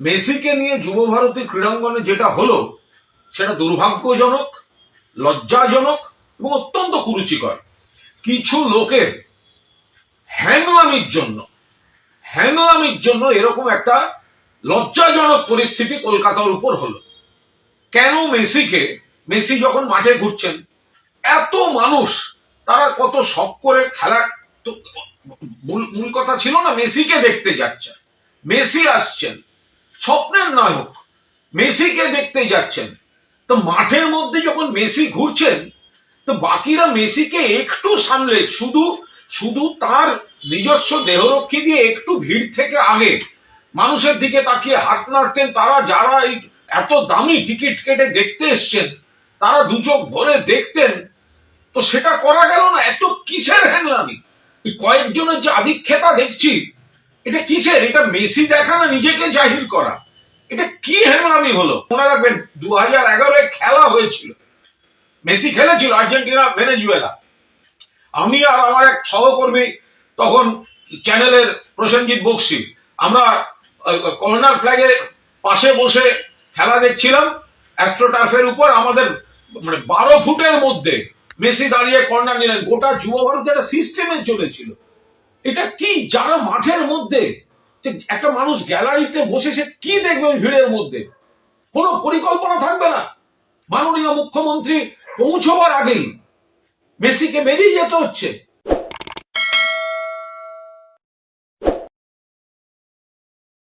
মেসিকে নিয়ে যুব ভারতী ক্রীড়াঙ্গনে যেটা হলো, সেটা দুর্ভাগ্যজনক, লজ্জাজনক এবং অত্যন্ত কুরুচিকর। কিছু লোকের হ্যাংলামির জন্য হ্যাংলামির জন্য এরকম একটা লজ্জাজনক পরিস্থিতি কলকাতার উপর হলো। কেন মেসিকে, মেসি যখন মাঠে ঘুরছেন, এত মানুষ, তারা কত শখ করে খেলার মূল কথা ছিল না, মেসিকে দেখতে যাচ্ছেন। মেসি আসছেন। স্বপ্নের নায়ক, মেসিকে দেখতে যাচ্ছেন। তো মাঠের মধ্যে যখন মেসি ঘুরছেন, তো বাকিরা মেসিকে একটু সামলে, শুধু শুধু তার নিজস্ব দেহরক্ষী দিয়ে একটু ভিড় থেকে আগে মানুষের দিকে তাকিয়ে হাত নাড়তেন। তারা যারা এই এত দামি টিকিট কেটে দেখতে এসছেন, তারা দু চোখ ভরে দেখতেন। তো সেটা করা গেল না, এত কিসের হ্যাংলামি? কয়েকজনের যে আধিক্ষেতা দেখছি এটা কিসের? এটা মেসি দেখা না নিজেকে জাহির করা? এটা কি হ্যাংলামি হলো? মনে রাখবেন দু হাজার এগারোয় খেলা হয়েছিল। মেসি খেলেছিল আর্জেন্টিনা, ভেনেজুয়েলা। আমি আর আমার এক সহকর্মী তখন চ্যানেলের প্রসেনজিৎ বক্সি, আমরা কর্নার ফ্ল্যাগের পাশে বসে খেলা দেখছিলাম। অ্যাস্ট্রোটার্ফের উপর আমাদের মানে বারো ফুটের মধ্যে মেসি দাঁড়িয়ে কর্নার নিলেন। গোটা যুব ভারত একটা সিস্টেমে চলেছিল। এটা কি? যারা মাঠের মধ্যে একটা মানুষ গ্যালারিতে বসে সে কি দেখবে ওই ভিড়ের মধ্যে? কোনো পরিকল্পনা থাকবে না। মাননীয় মুখ্যমন্ত্রী পৌঁছবার আগেই মেসিকে বেরিয়ে যেতে হচ্ছে।